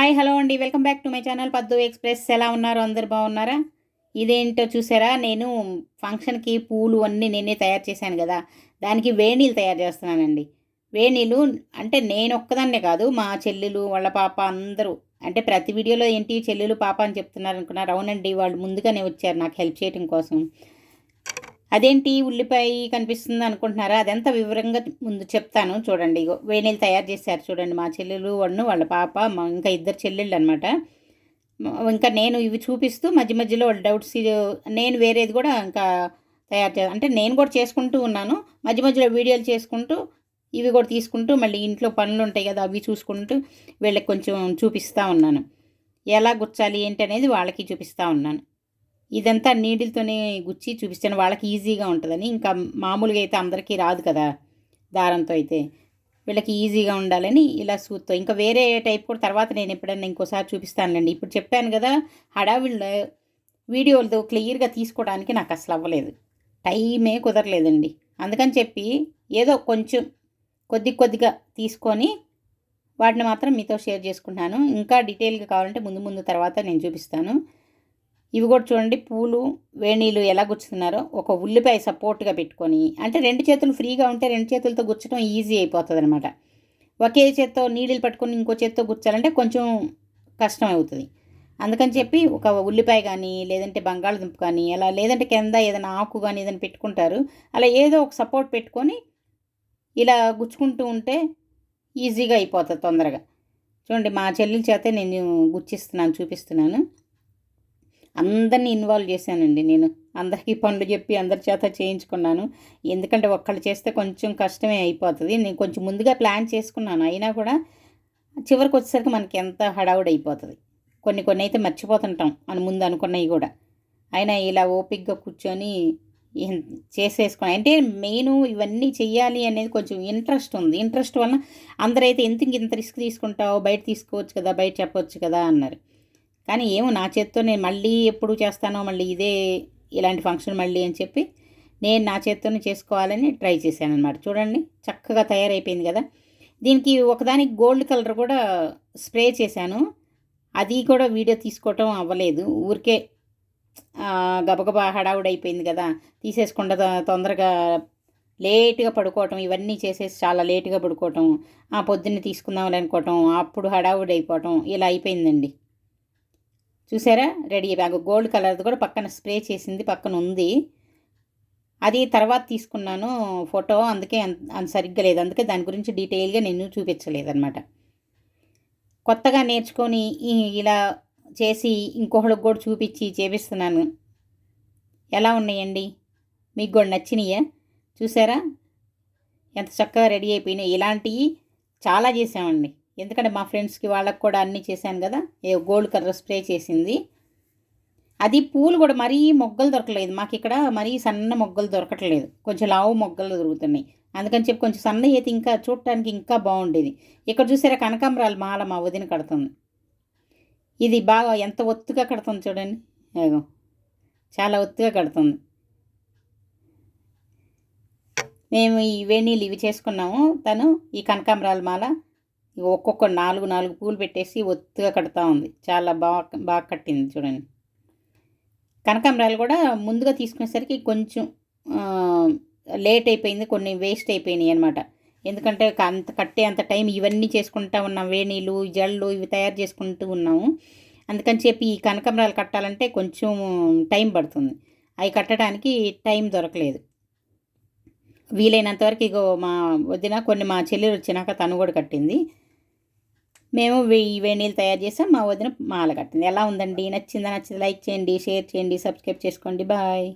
Hi hello అండి. Welcome back to my channel. Paddu Express. ఎలా ఉన్నారు? అందరు బాగున్నారా? ఇదేంటో చూసారా? నేను ఫంక్షన్కి పూలు అన్నీ నేనే తయారు చేశాను కదా. దానికి వేణీలు తయారు చేస్తున్నానండి. వేణీలు అంటే నేను ఒక్కదాన్నే కాదు మా చెల్లెలు వాళ్ళ పాప అందరూ. అంటే ప్రతి వీడియోలో ఏంటి చెల్లెలు పాప అని చెప్తున్నారు అనుకున్నారు అవునండి వాళ్ళు ముందుగానే వచ్చారు నాకు హెల్ప్ చేయడం కోసం. అదేంటి ఉల్లిపాయ కనిపిస్తుంది అనుకుంటున్నారా? అదంతా వివరంగా ముందు చెప్తాను. చూడండి ఇగో వేణీలు తయారు చేశారు చూడండి మా చెల్లెలు వన్ను వాళ్ళ పాప మా ఇంకా ఇద్దరు చెల్లెళ్ళు అనమాట ఇంకా నేను ఇవి చూపిస్తూ మధ్య మధ్యలో వాళ్ళ డౌట్స్ నేను వేరేది కూడా ఇంకా తయారు చే అంటే నేను కూడా చేసుకుంటూ ఉన్నాను. మధ్య మధ్యలో వీడియోలు చేసుకుంటూ ఇవి కూడా తీసుకుంటూ మళ్ళీ ఇంట్లో పనులు ఉంటాయి కదా అవి చూసుకుంటూ వీళ్ళకి కొంచెం చూపిస్తూ ఉన్నాను. ఎలా గుచ్చాలి ఏంటి అనేది వాళ్ళకి చూపిస్తూ ఉన్నాను. ఇదంతా నీడిల్తోనే గుచ్చి చూపిస్తాను. వాళ్ళకి ఈజీగా ఉంటుందని. ఇంకా మామూలుగా అయితే అందరికీ రాదు కదా దారంతో అయితే. వీళ్ళకి ఈజీగా ఉండాలని ఇలా సూత్తో. ఇంకా వేరే టైప్ కూడా తర్వాత నేను ఎప్పుడైనా ఇంకోసారి చూపిస్తానులేండి. ఇప్పుడు చెప్పాను కదా హడావిళ్ళు వీడియోలతో క్లియర్గా తీసుకోవడానికి నాకు అసలు అవ్వలేదు. టైమే కుదరలేదండి. అందుకని చెప్పి ఏదో కొంచెం కొద్ది కొద్దిగా తీసుకొని వాటిని మాత్రం మీతో షేర్ చేసుకుంటాను ఇంకా డీటెయిల్గా కావాలంటే ముందు ముందు తర్వాత నేను చూపిస్తాను. ఇవి కూడా చూడండి పూలు వేణీలు ఎలా గుచ్చుతున్నారో ఒక ఉల్లిపాయ సపోర్ట్గా పెట్టుకొని అంటే రెండు చేతులు ఫ్రీగా ఉంటే రెండు చేతులతో గుచ్చడం ఈజీ అయిపోతుంది అనమాట ఒకే చేత్తో నీళ్ళు పట్టుకొని ఇంకో చేత్తో గుచ్చాలంటే కొంచెం కష్టం అవుతుంది అందుకని చెప్పి ఒక ఉల్లిపాయ కానీ లేదంటే బంగాళదుంప కానీ అలా లేదంటే కింద ఏదైనా ఆకు కానీ ఏదైనా పెట్టుకుంటారు అలా ఏదో ఒక సపోర్ట్ పెట్టుకొని ఇలా గుచ్చుకుంటూ ఉంటే ఈజీగా అయిపోతుంది తొందరగా. చూడండి మా చెల్లెల చేతే నేను గుచ్చిస్తున్నాను చూపిస్తున్నాను. అందరినీ ఇన్వాల్వ్ చేశానండి నేను. అందరికీ పనులు చెప్పి అందరి చేత చేయించుకున్నాను. ఎందుకంటే ఒక్కళ్ళు చేస్తే కొంచెం కష్టమే అయిపోతుంది. నేను కొంచెం ముందుగా ప్లాన్ చేసుకున్నాను. అయినా కూడా చివరికి వచ్చేసరికి మనకి ఎంత హడావుడి అయిపోతుంది కొన్ని కొన్ని అయితే మర్చిపోతుంటాం. అని ముందు అనుకున్నవి కూడా. అయినా ఇలా ఓపిక్గా కూర్చొని చేసేసుకున్నాను అంటే మెయిన్ ఇవన్నీ చెయ్యాలి అనేది కొంచెం ఇంట్రెస్ట్ ఉంది. ఇంట్రెస్ట్ వల్ల అందరైతే ఎంత ఇంత రిస్క్ తీసుకుంటావు? బయట తీసుకోవచ్చు కదా బయట చెప్పవచ్చు కదా అన్నారు. కానీ ఏమో నా చేత్తో నేను మళ్ళీ ఎప్పుడు చేస్తానో మళ్ళీ ఇదే ఇలాంటి ఫంక్షన్ మళ్ళీ అని చెప్పి నేను నా చేత్తోనే చేసుకోవాలని ట్రై చేశాను అనమాట చూడండి చక్కగా తయారైపోయింది కదా. దీనికి ఒకదానికి గోల్డ్ కలర్ కూడా స్ప్రే చేశాను. అది కూడా వీడియో తీసుకోవటం అవ్వలేదు. ఊరికే గబగబా హడావుడైపోయింది కదా. తీసేసుకుండా తొందరగా లేట్గా పడుకోవటం ఇవన్నీ చేసేసి చాలా లేట్గా పడుకోవటం ఆ పొద్దున్నే తీసుకుందామని అనుకోవటం అప్పుడు హడావుడి అయిపోవటం ఇలా అయిపోయిందండి. చూసారా? Ready bag. గోల్డ్ కలర్ది కూడా పక్కన స్ప్రే చేసింది పక్కన ఉంది. అది తర్వాత తీసుకున్నాను ఫోటో అందుకే అంత సరిగ్గా లేదు. అందుకే దాని గురించి డీటెయిల్గా నేను చూపించలేదన్నమాట. కొత్తగా నేర్చుకొని ఇలా చేసి ఇంకొకళ్ళకి కూడా చూపించి చేపిస్తున్నాను. ఎలా ఉన్నాయండి? మీకు కూడా నచ్చినాయా? చూసారా? ఎంత చక్కగా రెడీ అయిపోయినాయి. ఇలాంటివి చాలా చేసామండి ఎందుకంటే మా ఫ్రెండ్స్కి వాళ్ళకి కూడా అన్నీ చేశాను కదా ఏ గోల్డ్ కలర్ స్ప్రే చేసింది. అది పూలు కూడా మరీ మొగ్గలు దొరకలేదు. మాకు ఇక్కడ మరీ సన్న మొగ్గలు దొరకట్లేదు. కొంచెం లావు మొగ్గలు దొరుకుతున్నాయి. అందుకని చెప్పి కొంచెం సన్న అయితే ఇంకా చూడటానికి ఇంకా బాగుండేది. ఇక్కడ చూసారా కనకాంబరాలు మాల మా వదిన కడుతుంది. ఇది బాగా ఎంత ఒత్తుగా కడుతుంది చూడండి. ఏగో చాలా ఒత్తుగా కడుతుంది. మేము ఈ వేణీలు ఇవి చేసుకున్నాము. తను ఈ కనకాంబరాల మాల ఒక్కొక్క నాలుగు నాలుగు పూలు పెట్టేసి ఒత్తుగా కడతా ఉంది. చాలా బాగా బాగా కట్టింది చూడండి. కనకాంబరాలు కూడా ముందుగా తీసుకునేసరికి కొంచెం లేట్ అయిపోయింది కొన్ని వేస్ట్ అయిపోయినాయి అనమాట ఎందుకంటే అంత కట్టే అంత టైం ఇవన్నీ చేసుకుంటా ఉన్నాం వేణీలు జళ్ళు ఇవి తయారు చేసుకుంటూ ఉన్నాము. అందుకని చెప్పి ఈ కనకాంబరాలు కట్టాలంటే కొంచెం టైం పడుతుంది. అవి కట్టడానికి టైం దొరకలేదు. వీలైనంత వరకు ఇగో మా వదిన కొన్ని మా చెల్లెలు వచ్చినాక తను కూడా కట్టింది. మేము వేణీలు నీళ్ళు తయారు చేసాం మా వదిన మాల కట్టింది. ఎలా ఉందండి? నచ్చిందా? నచ్చింది లైక్ చేయండి షేర్ చేయండి సబ్స్క్రైబ్ చేసుకోండి. బాయ్.